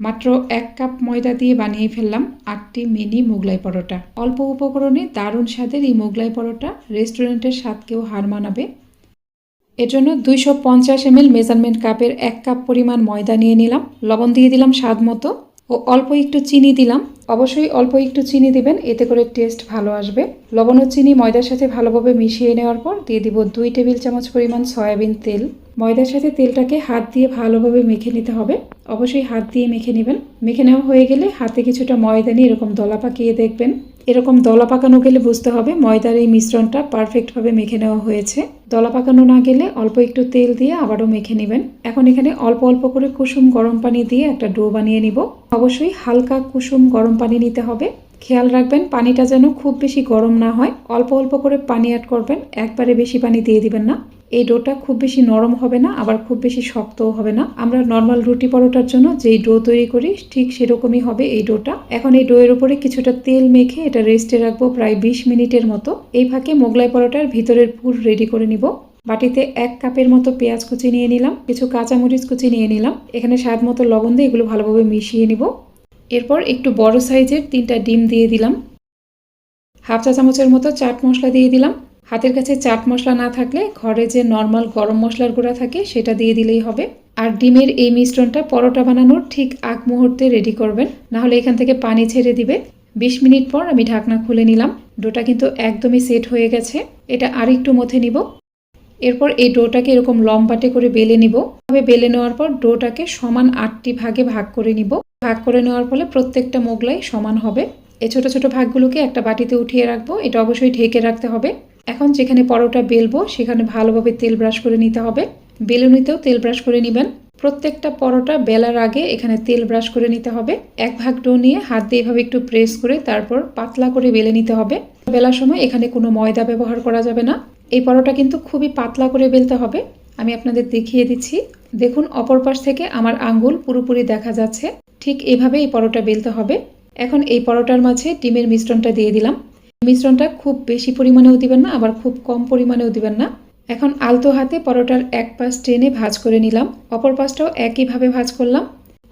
মাত্র এক কাপ ময়দা দিয়ে বানিয়ে ফেললাম আটটি মিনি মোগলাই পরোটা। অল্প উপকরণে দারুণ স্বাদের এই মোগলাই পরোটা রেস্টুরেন্টের স্বাদকেও হার মানাবে। এজন্য দুইশো পঞ্চাশ এমএল মেজারমেন্ট কাপের এক কাপ পরিমাণ ময়দা নিয়ে নিলাম। লবণ দিয়ে দিলাম স্বাদ মতো। ও অল্প একটু চিনি দিলাম। অবশ্যই অল্প একটু চিনি দিবেন, এতে করে টেস্ট ভালো আসবে। লবণ ও চিনি ময়দার সাথে ভালোভাবে মিশিয়ে নেওয়ার পর দিয়ে দিব দুই টেবিল চামচ পরিমাণ সয়াবিন তেল। ময়দার সাথে তেলটাকে হাত দিয়ে ভালোভাবে মেখে নিতে হবে। অবশ্যই হাত দিয়ে মেখে নেবেন। মেখে নেওয়া হয়ে গেলে হাতে কিছুটা ময়দা নিয়ে এরকম দলা পাকিয়ে দেখবেন। এরকম দলা পাকানো গেলে বুঝতে হবে ময়দার এই মিশ্রণটা পারফেক্টভাবে মেখে নেওয়া হয়েছে। দলা পাকানো না গেলে অল্প একটু তেল দিয়ে আবারও মেখে নেবেন। এখন এখানে অল্প অল্প করে কুসুম গরম পানি দিয়ে একটা ডো বানিয়ে নিব। অবশ্যই হালকা কুসুম গরম পানি নিতে হবে। খেয়াল রাখবেন পানিটা যেন খুব বেশি গরম না হয়। অল্প অল্প করে পানি অ্যাড করবেন, একবারে বেশি পানি দিয়ে দিবেন না। এই ডোটা খুব বেশি নরম হবে না, আবার খুব বেশি শক্তও হবে না। আমরা নর্মাল রুটি পরোটার জন্য যেই ডো তৈরি করি, ঠিক সেরকমই হবে এই ডোটা। এখন এই ডোয়ের উপরে কিছুটা তেল মেখে এটা রেস্টে রাখব প্রায় বিশ মিনিটের মতো। এই ফাঁকে মোগলাই পরোটার ভিতরের পুর রেডি করে নিব। বাটিতে এক কাপের মতো পেঁয়াজ কুচি নিয়ে নিলাম, কিছু কাঁচামরিচ কুচি নিয়ে নিলাম। এখানে স্বাদ মতো লবণ দিয়ে এগুলো ভালোভাবে মিশিয়ে নিব। এরপর একটু বড় সাইজের তিনটা ডিম দিয়ে দিলাম। হাফ চা চামচের মতো চাট মশলা দিয়ে দিলাম। হাতের কাছে চাট মশলা না থাকলে ঘরে যে নর্মাল গরম মশলার গুঁড়া থাকে সেটা দিয়ে দিলেই হবে। আর ডিমের এই মিশ্রণটা পরোটা বানানোর ঠিক আগ মুহূর্তে রেডি করবেন, নাহলে এখান থেকে পানি ছেড়ে দিবে। বিশ মিনিট পর আমি ঢাকনা খুলে নিলাম। ডোটা কিন্তু একদমই সেট হয়ে গেছে। এটা আর একটু মথে নিব। এরপর এই ডোটাকে এরকম লম্বাটে করে বেলে নিব। তবে বেলে নেওয়ার পর ডোটাকে সমান আটটি ভাগে ভাগ করে নিব। ভাগ করে নেওয়ার ফলে প্রত্যেকটা মোগলাই সমান হবে। এই ছোট ছোট ভাগগুলোকে একটা বাটিতে উঠিয়ে রাখব। এটা অবশ্যই ঢেকে রাখতে হবে। এখন যেখানে পরোটা বেলবো, সেখানে ভালোভাবে তেল ব্রাশ করে নিতে হবে। বেলুনিতেও তেল ব্রাশ করে নেবেন। প্রত্যেকটা পরোটা বেলার আগে এখানে তেল ব্রাশ করে নিতে হবে। এক ভাগ ডো নিয়ে হাত দিয়ে এভাবে একটু প্রেস করে তারপর পাতলা করে বেলে নিতে হবে। বেলার সময় এখানে কোনো ময়দা ব্যবহার করা যাবে না। এই পরোটা কিন্তু খুবই পাতলা করে বেলতে হবে। আমি আপনাদের দেখিয়ে দিচ্ছি। দেখুন, অপর পাশ থেকে আমার আঙ্গুল পুরোপুরি দেখা যাচ্ছে। ঠিক এভাবে এই পরোটা বেলতে হবে। এখন এই পরোটার মাঝে ডিমের মিশ্রণটা দিয়ে দিলাম। মিশ্রণটা খুব বেশি পরিমাণেও দিবেন না, আবার খুব কম পরিমাণেও দিবেন না। এখন আলতো হাতে পরোটার এক পাশ টেনে ভাজ করে নিলাম। অপর পাশটাও একইভাবে ভাজ করলাম।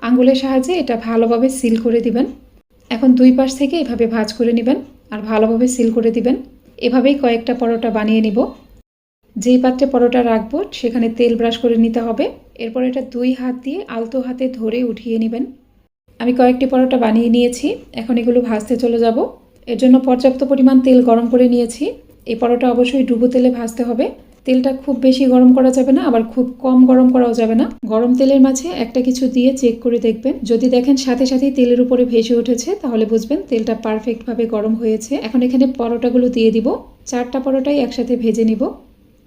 আঙ্গুলের সাহায্যে এটা ভালোভাবে সিল করে দিবেন। এখন দুই পাশ থেকে এভাবে ভাজ করে নেবেন আর ভালোভাবে সিল করে দিবেন। এভাবেই কয়েকটা পরোটা বানিয়ে নিব। যেই পাত্রে পরোটা রাখব, সেখানে তেল ব্রাশ করে নিতে হবে। এরপর এটা দুই হাত দিয়ে আলতো হাতে ধরে উঠিয়ে নেবেন। আমি কয়েকটি পরোটা বানিয়ে নিয়েছি। এখন এগুলো ভাজতে চলে যাব। এর জন্য পর্যাপ্ত পরিমাণ তেল গরম করে নিয়েছি। এই পরোটা অবশ্যই ডুবো তেলে ভাজতে হবে। তেলটা খুব বেশি গরম করা যাবে না, আবার খুব কম গরম করাও যাবে না। গরম তেলের মাঝে একটা কিছু দিয়ে চেক করে দেখবেন। যদি দেখেন সাথে সাথেই তেলের উপরে ভেসে উঠেছে, তাহলে বুঝবেন তেলটা পারফেক্টভাবে গরম হয়েছে। এখন এখানে পরোটাগুলো দিয়ে দিব। চারটা পরোটাই একসাথে ভেজে নিব।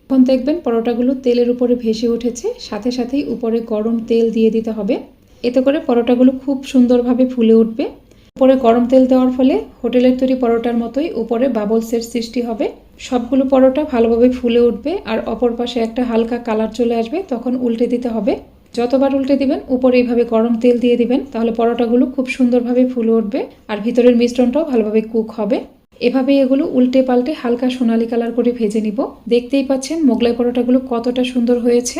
এখন দেখবেন পরোটাগুলো তেলের উপরে ভেসে উঠেছে। সাথে সাথেই উপরে গরম তেল দিয়ে দিতে হবে। এতে করে পরোটাগুলো খুব সুন্দরভাবে ফুলে উঠবে। উপরে গরম তেল দেওয়ার ফলে হোটেলের তৈরি পরোটার মতোই উপরে বাবলসের সৃষ্টি হবে। সবগুলো পরোটা ভালোভাবে ফুলে উঠবে আর অপর পাশে একটা হালকা কালার চলে আসবে, তখন উল্টে দিতে হবে। যতবার উল্টে দিবেন, উপরে এইভাবে গরম তেল দিয়ে দিবেন, তাহলে পরোটাগুলো খুব সুন্দরভাবে ফুলে উঠবে আর ভিতরের মিশ্রণটাও ভালোভাবে কুক হবে। এভাবে এগুলো উল্টে পাল্টে হালকা সোনালি কালার করে ভেজে নিব। দেখতেই পাচ্ছেন মোগলাই পরোটাগুলো কতটা সুন্দর হয়েছে।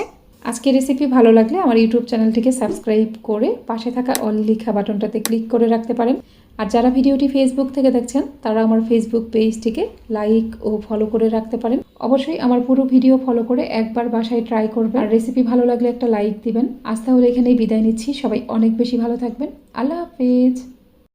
আজকের রেসিপি ভালো লাগলে আমার ইউটিউব চ্যানেলটিকে সাবস্ক্রাইব করে পাশে থাকা অল লিখা বাটনটাতে ক্লিক করে রাখতে পারেন। আর যারা ভিডিওটি ফেসবুক থেকে দেখছেন, তারা আমার ফেসবুক পেজটিকে লাইক ও ফলো করে রাখতে পারেন। অবশ্যই আমার পুরো ভিডিও ফলো করে একবার বাসায় ট্রাই করবেন। আর রেসিপি ভালো লাগলে একটা লাইক দিবেন। আজ তাহলে এখানেই বিদায় নিচ্ছি। সবাই অনেক বেশি ভালো থাকবেন। আল্লাহ হাফেজ।